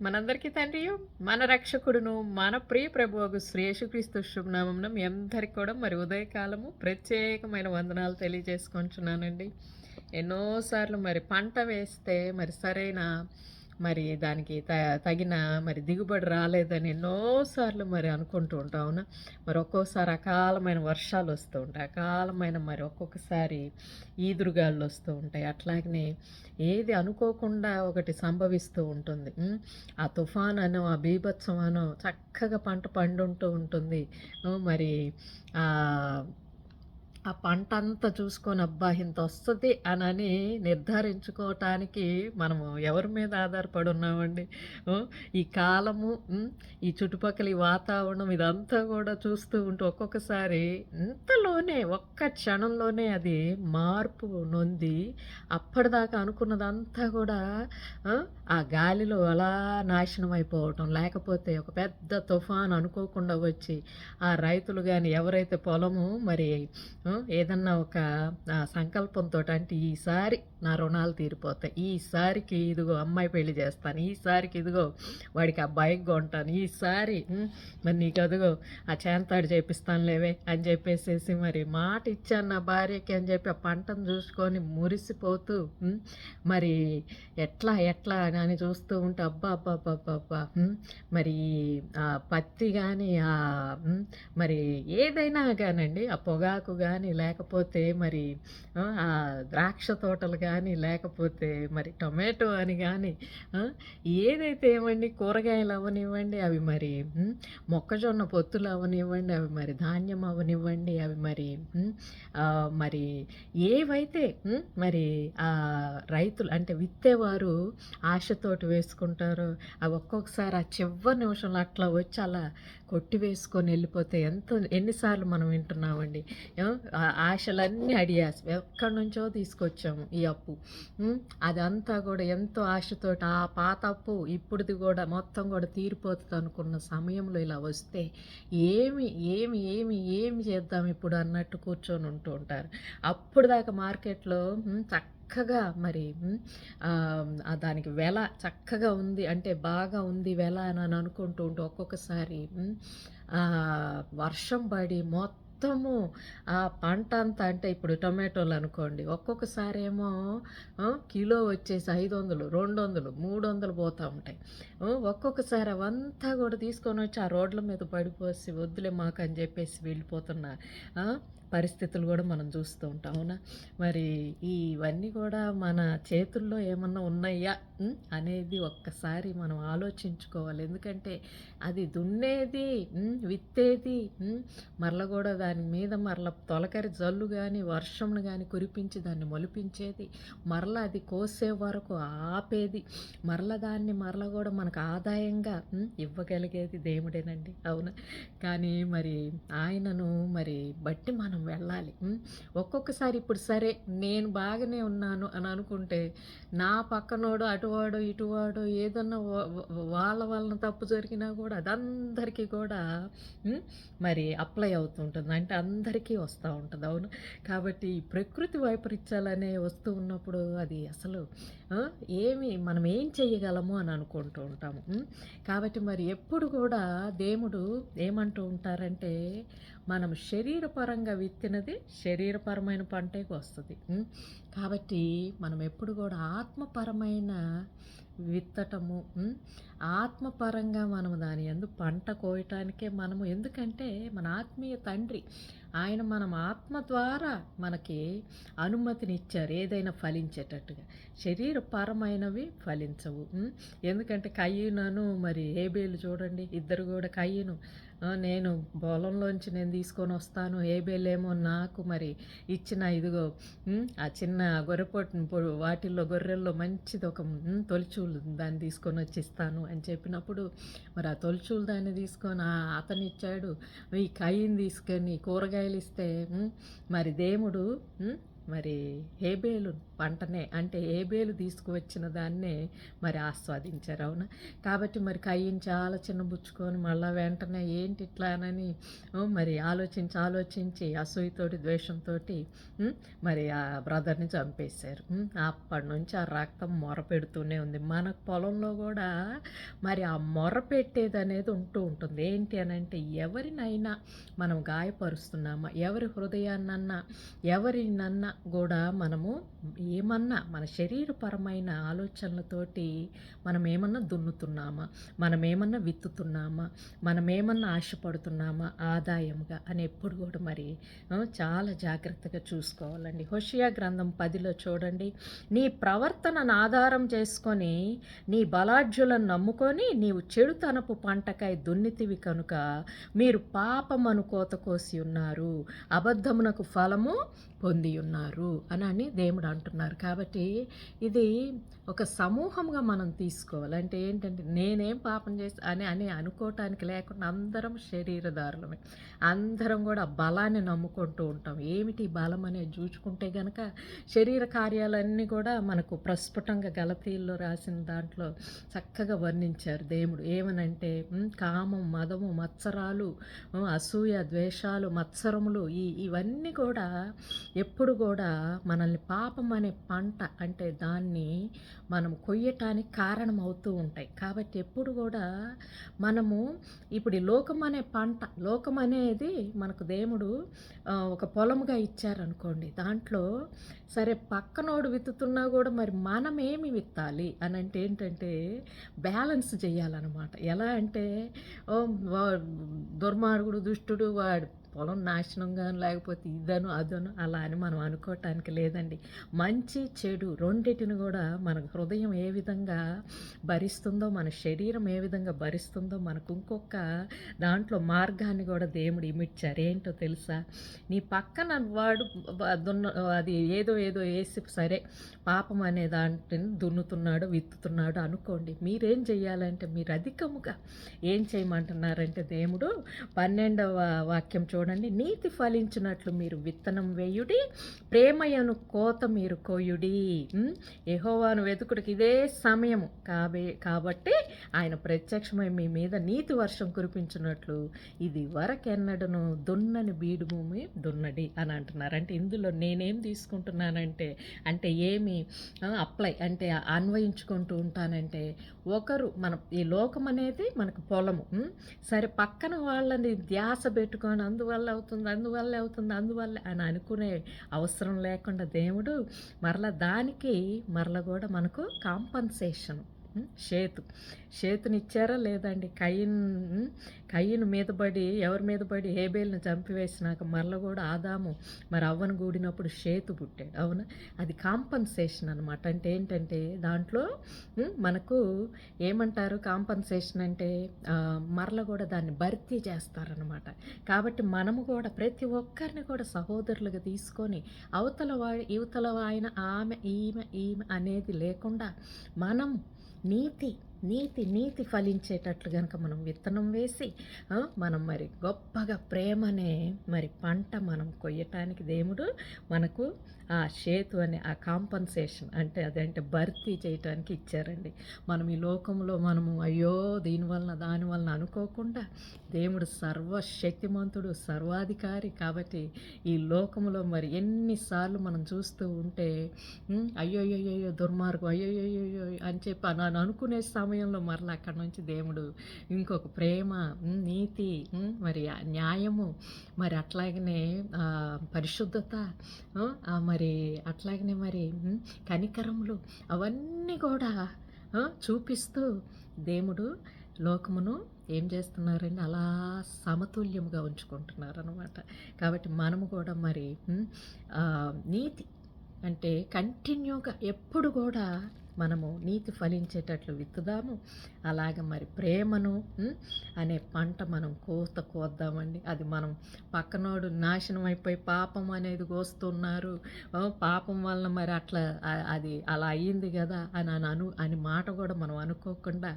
మనందరికీ తండ్రియు మన రక్షకుడును మన ప్రియ ప్రభువుకు శ్రేషుక్రీస్తు శుభనామం మీ అందరికి కూడా మరి ఉదయకాలము ప్రత్యేకమైన వందనాలు తెలియజేసుకుంటున్నానండి. ఎన్నోసార్లు మరి పంట వేస్తే మరి సరైన మరి దానికి త తగిన మరి దిగుబడి రాలేదని ఎన్నోసార్లు మరి అనుకుంటూ ఉంటావునా మరి ఒక్కోసారి అకాలమైన వర్షాలు వస్తూ ఉంటాయి. అకాలమైన మరి ఒక్కొక్కసారి ఈదురుగాళ్ళు వస్తూ ఉంటాయి. అట్లాగనే ఏది అనుకోకుండా ఒకటి సంభవిస్తూ ఉంటుంది. ఆ తుఫాన్ అనో ఆ బీభత్సం అనో చక్కగా పంట పండుంటూ ఉంటుంది. మరి ఆ పంట అంతా చూసుకొని అబ్బా ఇంత వస్తుంది అని నిర్ధారించుకోవటానికి మనము ఎవరి మీద ఆధారపడి ఉన్నామండి? ఈ కాలము ఈ చుట్టుపక్కల ఈ వాతావరణం ఇదంతా కూడా చూస్తూ ఉంటే ఒక్కొక్కసారి ఇంతలోనే ఒక్క క్షణంలోనే అది మార్పు నొంది అప్పటిదాకా అనుకున్నదంతా కూడా ఆ, గాలిలో అలా నాశనం అయిపోవటం లేకపోతే ఒక పెద్ద తుఫాన్ అనుకోకుండా వచ్చి ఆ రైతులు కానీ ఎవరైతే పొలము మరి ఏదన్నా ఒక సంకల్పంతో అంటే ఈసారి నా రుణాలు తీరిపోతాయి. ఈసారికి ఇదిగో అమ్మాయి పెళ్ళి చేస్తాను. ఈసారికి ఇదిగో వాడికి ఆ బైక్ కొంటాను. ఈసారి మరి నీకు అదిగో ఆ చేంతాడు చేపిస్తాను లేవే అని చెప్పేసేసి మరి మాట ఇచ్చాను నా భార్యకి అని చెప్పి ఆ పంటను చూసుకొని మురిసిపోతూ మరి ఎట్లా ఎట్లా అని చూస్తూ ఉంటే అబ్బా అబ్బా అబ్బా అబ్బా అబ్బా మరి ఆ పత్తి కానీ ఆ మరి ఏదైనా కానండి ఆ పొగాకు కానీ లేకపోతే మరి ఆ, ద్రాక్ష తోటలు కానీ లేకపోతే మరి టొమాటో అని కానీ ఏదైతే ఏమండి కూరగాయలు అవనివ్వండి అవి మరి మొక్కజొన్న పొత్తులు అవనివ్వండి అవి మరి ధాన్యం అవనివ్వండి అవి మరి మరి ఏవైతే మరి ఆ రైతులు అంటే విత్తేవారు ఆశతోటి వేసుకుంటారో అవి ఒక్కొక్కసారి ఆ చివరి నిమిషంలో అట్లా వచ్చి అలా కొట్టి వేసుకొని వెళ్ళిపోతే ఎంత ఎన్నిసార్లు మనం వింటున్నామండి. ఆశలన్నీ అడియాస్ ఎక్కడి నుంచో తీసుకొచ్చాము ఈ అప్పు. అదంతా కూడా ఎంతో ఆశతోటి ఆ పాత అప్పు ఇప్పుడుది కూడా మొత్తం కూడా తీరిపోతుంది అనుకున్న సమయంలో ఇలా వస్తే ఏమి ఏమి ఏమి ఏమి చేద్దాం ఇప్పుడు అన్నట్టు కూర్చొని ఉంటూ ఉంటారు. అప్పుడు దాకా మార్కెట్లో చక్కగా మరి దానికి వెల చక్కగా ఉంది అంటే బాగా ఉంది వెల అని అనుకుంటూ ఉంటే ఒక్కొక్కసారి వర్షం పడి మొత్తం మొత్తము ఆ పంట అంతా అంటే ఇప్పుడు టొమాటోలు అనుకోండి ఒక్కొక్కసారి ఏమో కిలో వచ్చేసి ఐదు వందలు రెండు వందలు మూడు వందలు పోతూ ఉంటాయి. ఒక్కొక్కసారి అవంతా కూడా తీసుకొని వచ్చి ఆ రోడ్ల మీద పడిపోసి వద్దులే మాకు అని చెప్పేసి వెళ్ళిపోతున్నారు. పరిస్థితులు కూడా మనం చూస్తూ ఉంటాం. అవునా? మరి ఇవన్నీ కూడా మన చేతుల్లో ఏమన్నా ఉన్నాయా? అనేది ఒక్కసారి మనం ఆలోచించుకోవాలి. ఎందుకంటే అది దున్నేది విత్తేది మరల కూడా దాని మీద మరల తొలకరి జల్లు కానీ వర్షంను కానీ కురిపించి దాన్ని మొలిపించేది మరల అది కోసే వరకు ఆపేది మరల దాన్ని మరల కూడా మనకు ఆదాయంగా ఇవ్వగలిగేది దేవుడేనండి. అవునా? కానీ మరి ఆయనను మరి బట్టి మనం వెళ్ళాలి. ఒక్కొక్కసారి ఇప్పుడు సరే నేను బాగానే ఉన్నాను అని అనుకుంటే నా పక్కనోడు అటువాడు ఇటువాడు ఏదన్నా వాళ్ళ వలన తప్పు జరిగినా కూడా అదందరికీ కూడా మరి అప్లై అవుతుంటుంది అంటే అందరికీ వస్తూ ఉంటుంది. అవును. కాబట్టి ప్రకృతి వైపరీత్యాలనే వస్తూ ఉన్నప్పుడు అది అసలు ఏమి మనం ఏం చేయగలము అని అనుకుంటూ ఉంటాము. కాబట్టి మరి ఎప్పుడు కూడా దేవుడు ఏమంటూ ఉంటారంటే మనం శరీరపరంగా విత్తినది శరీరపరమైన పంటే వస్తుంది. కాబట్టి మనం ఎప్పుడు కూడా ఆత్మపరమైన విత్తటము ఆత్మపరంగా మనము దాని ఎందు పంట కోయటానికే మనము ఎందుకంటే మన ఆత్మీయ తండ్రి ఆయన మనం ఆత్మ ద్వారా మనకి అనుమతినిచ్చారు ఏదైనా ఫలించేటట్టుగా. శరీరపరమైనవి ఫలించవు ఎందుకంటే కయ్యను మరి ఏబేలు చూడండి ఇద్దరు కూడా కయ్యను. నేను పొలంలోంచి నేను తీసుకొని వస్తాను. ఏబేలేమో నాకు మరి ఇచ్చిన ఇదిగో ఆ చిన్న గొర్రెపొట్టు వాటిల్లో గొర్రెల్లో మంచిది ఒక తొలిచూలు దాన్ని తీసుకొని వచ్చిస్తాను అని చెప్పినప్పుడు మరి ఆ తొలిచూలు దాన్ని తీసుకొని ఆ అతను ఇచ్చాడు. ఈ కయ్యని తీసుకొని కూరగాయలు ఇస్తే మరి దేవుడు మరి హేబేలు పంటనే అంటే హేబేలు తీసుకువచ్చిన దాన్నే మరి ఆస్వాదించారు అవునా? కాబట్టి మరి కయ్యని చాలా చిన్నబుచ్చుకొని మళ్ళీ వెంటనే ఏంటి ఇట్లానని మరి ఆలోచించి ఆలోచించి అసూయతోటి ద్వేషంతో మరి ఆ బ్రదర్ని చంపేశారు. అప్పటి నుంచి ఆ రక్తం మొర పెడుతూనే ఉంది. మన పొలంలో కూడా మరి ఆ మొర పెట్టేది అనేది ఉంటూ ఉంటుంది. ఏంటి అని అంటే ఎవరినైనా మనం గాయపరుస్తున్నామా? ఎవరి హృదయాన్నన్నా ఎవరినన్నా కూడా మనము ఏమన్నా మన శరీరపరమైన ఆలోచనలతోటి మనం ఏమన్నా దున్నుతున్నామా? మనం ఏమన్నా విత్తుతున్నామా? మనం ఏమన్నా ఆశపడుతున్నామా ఆదాయంగా అని ఎప్పుడు కూడా మరి చాలా జాగ్రత్తగా చూసుకోవాలండి. హోషియా గ్రంథం పదిలో చూడండి. నీ ప్రవర్తనను ఆధారం చేసుకొని నీ బలాఢ్యులను నమ్ముకొని నీవు చెడుతనపు పంటకై దున్నితివి కనుక మీరు పాపమను కోత కోసి ఉన్నారు. అబద్ధమునకు ఫలము పొంది ఉన్నారు అని అని దేవుడు అంటున్నారు. కాబట్టి ఇది ఒక సమూహంగా మనం తీసుకోవాలి. అంటే ఏంటంటే నేనేం పాపం చేస్తా అని అని అనుకోవటానికి లేకుండా అందరం శరీరదారులమే అందరం కూడా బలాన్ని నమ్ముకుంటూ ఉంటాం. ఏమిటి బలం అనేది? చూచుకుంటే గనక శరీర కార్యాలన్నీ కూడా మనకు ప్రస్ఫుటంగా గలతీల్లో రాసిన దాంట్లో చక్కగా వర్ణించారు దేవుడు. ఏమనంటే కామం మదము మత్సరాలు అసూయ ద్వేషాలు మత్సరములు ఈ ఇవన్నీ కూడా ఎప్పుడు కూడా మనల్ని పాపం అనే పంట అంటే దాన్ని మనం కొయ్యటానికి కారణం అవుతూ ఉంటాయి. కాబట్టి ఎప్పుడు కూడా మనము ఇప్పుడు లోకం అనే పంట లోకం అనేది మనకు దేవుడు ఒక పొలముగా ఇచ్చారనుకోండి. దాంట్లో సరే పక్కనోడు విత్తుతున్నా కూడా మరి మనమేమి విత్తాలి అని అంటే ఏంటంటే బ్యాలెన్స్ చేయాలన్నమాట. ఎలా అంటే ఓ, దుర్మార్గుడు దుష్టుడు వాడు పొలం నాశనంగా లేకపోతే ఇదను అదను అలా అని మనం అనుకోవటానికి లేదండి. మంచి చెడు రెండిటిని కూడా మన హృదయం ఏ విధంగా భరిస్తుందో మన శరీరం ఏ విధంగా భరిస్తుందో మనకు ఇంకొక దాంట్లో మార్గాన్ని కూడా దేవుడు ఇమిడ్చారు ఏంటో తెలుసా? నీ పక్కన వాడు దున్న అది ఏదో ఏదో వేసి సరే పాపం అనే దాంట్ని దున్నుతున్నాడు విత్తుతున్నాడు అనుకోండి మీరేం చెయ్యాలంటే మీరు అధికముగా ఏం చేయమంటున్నారంటే దేవుడు పన్నెండవ వాక్యం చూడండి. నీతి ఫలించినట్లు మీరు విత్తనం వేయుడి ప్రేమయను కోత మీరు కోయుడి. యహోవాను వెతుకుడికి ఇదే సమయము కాబే కాబట్టి ఆయన ప్రత్యక్షమై మీ మీద నీతి వర్షం కురిపించినట్లు ఇది వరకెన్నడను దున్నని బీడు భూమి దున్నడి అని అంటున్నారు. అంటే ఇందులో నేనేం తీసుకుంటున్నానంటే అంటే ఏమి అప్లై అంటే అన్వయించుకుంటూ ఉంటానంటే ఒకరు మన ఈ లోకం అనేది మనకు పొలము. సరే పక్కన వాళ్ళని ధ్యాస పెట్టుకొని అందువల్ల అవుతుంది అందువల్ల అవుతుంది అందువల్ల అని అనుకునే అవసరం లేకుండా దేవుడు మరలా దానికి మరల కూడా మనకు కాంపన్సేషన్ చేతు షేతునిచ్చారా లేదండి? కయ్యన్ కయ్యను మీద పడి ఎవరి మీద పడి హేబేల్ని చంపివేసినాక మరల కూడా ఆదాము మరి అవ్వను కూడినప్పుడు చేతు పుట్టాడు. అవునా? అది కాంపన్సేషన్ అనమాట అంటే ఏంటంటే దాంట్లో మనకు ఏమంటారు కాంపన్సేషన్ అంటే మరల కూడా దాన్ని భర్తీ చేస్తారనమాట కాబట్టి మనము కూడా ప్రతి ఒక్కరిని కూడా సహోదరులుగా తీసుకొని అవతల వా యువతల ఆయన ఆమె ఈమె ఈమె అనేది లేకుండా మనం నీతి నీతి నీతి ఫలించేటట్లు కనుక మనం విత్తనం వేసి మనం మరి గొప్పగా ప్రేమనే మరి పంట మనం కొయ్యటానికి దేవుడు మనకు ఆ చేతు అనే ఆ కాంపన్సేషన్ అంటే అదంటే భర్తీ చేయటానికి ఇచ్చారండి. మనం ఈ లోకంలో మనము అయ్యో దీనివలన దానివలన అనుకోకుండా దేవుడు సర్వశక్తిమంతుడు సర్వాధికారి కాబట్టి ఈ లోకంలో మరి ఎన్నిసార్లు మనం చూస్తూ ఉంటే అయ్యో అయ్యో అయ్యో దుర్మార్గం అయ్యో అయ్యో అని చెప్పి అని అనుకునే సమయంలో మరలా అక్కడి నుంచి దేవుడు ఇంకొక ప్రేమ నీతి మరి న్యాయము మరి అట్లాగనే పరిశుద్ధత మరి అట్లాగనే మరి కనికరములు అవన్నీ కూడా చూపిస్తూ దేవుడు లోకమును ఏం చేస్తున్నారని అలా సమతుల్యముగా ఉంచుకుంటున్నారు అనమాట కాబట్టి మనము కూడా మరి నీతి అంటే కంటిన్యూగా ఎప్పుడు కూడా మనము నీతి ఫలించేటట్లు విత్తుదాము అలాగ మరి ప్రేమను అనే పంట మనం కోత కోద్దామండి. అది మనం పక్కనోడు నాశనం అయిపోయి పాపం అనేది కోస్తున్నారు. పాపం వలన మరి అట్లా అది అలా అయ్యింది కదా అని అని అను అని మాట కూడా మనం అనుకోకుండా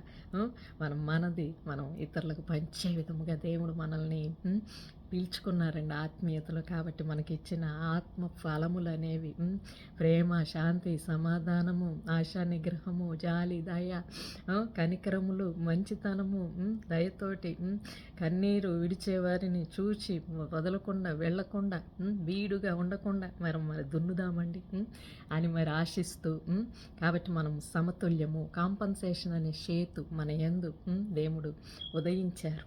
మనం మనది మనం ఇతరులకు పంచే విధముగా దేవుడు మనల్ని పీల్చుకున్నారండి ఆత్మీయతలో కాబట్టి మనకి ఇచ్చిన ఆత్మ ఫలములు అనేవి ప్రేమ శాంతి సమాధానము ఆశా నిగ్రహము జాలి దయ కనికరములు మంచితనము దయతోటి కన్నీరు విడిచేవారిని చూచి వదలకుండా వెళ్ళకుండా వీడుగా ఉండకుండా మరి మరి దున్నుదామండి. అని మరి ఆశిస్తూ కాబట్టి మనం సమతుల్యము కాంపన్సేషన్ అనే సేతు మన యందు దేవుడు ఉదయించారు.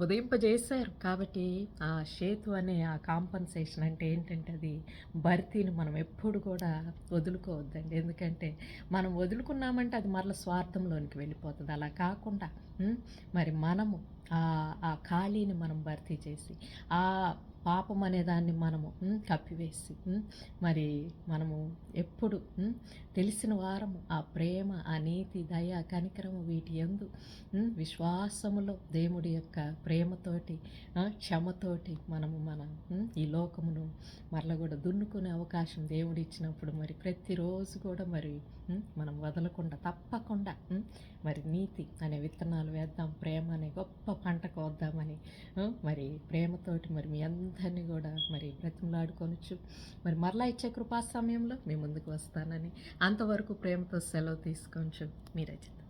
ఉదయింపజేశారు కాబట్టి ఆ సేతు అనే ఆ కాంపన్సేషన్ అంటే ఏంటంటే అది భర్తీని మనం ఎప్పుడు కూడా వదులుకోవద్దండి. ఎందుకంటే మనం వదులుకున్నామంటే అది మరల స్వార్థంలోనికి వెళ్ళిపోతుంది. అలా కాకుండా మరి మనము ఆ ఖాళీని మనం భర్తీ చేసి ఆ పాపం అనే దాన్ని మనము కప్పివేసి మరి మనము ఎప్పుడు తెలిసిన వారము ఆ ప్రేమ ఆ నీతి దయ కనికరము వీటి ఎందు విశ్వాసములో దేవుడి యొక్క ప్రేమతోటి క్షమతోటి మనము మన ఈ లోకమును మరల కూడా దున్నుకునే అవకాశం దేవుడు ఇచ్చినప్పుడు మరి ప్రతిరోజు కూడా మరి మనం వదలకుండా తప్పకుండా మరి నీతి అనే విత్తనాలు వేద్దాం ప్రేమ అనే గొప్ప పంట కోద్దామని మరి ప్రేమతోటి మరి మీ అందరినీ కూడా మరి బ్రతిమలాడుకొనొచ్చు మరి మరలా ఇచ్చే కృపా సమయంలో మీ ముందుకు వస్తానని అంతవరకు ప్రేమతో సెలవు తీసుకొచ్చు మీరే చెప్తారు.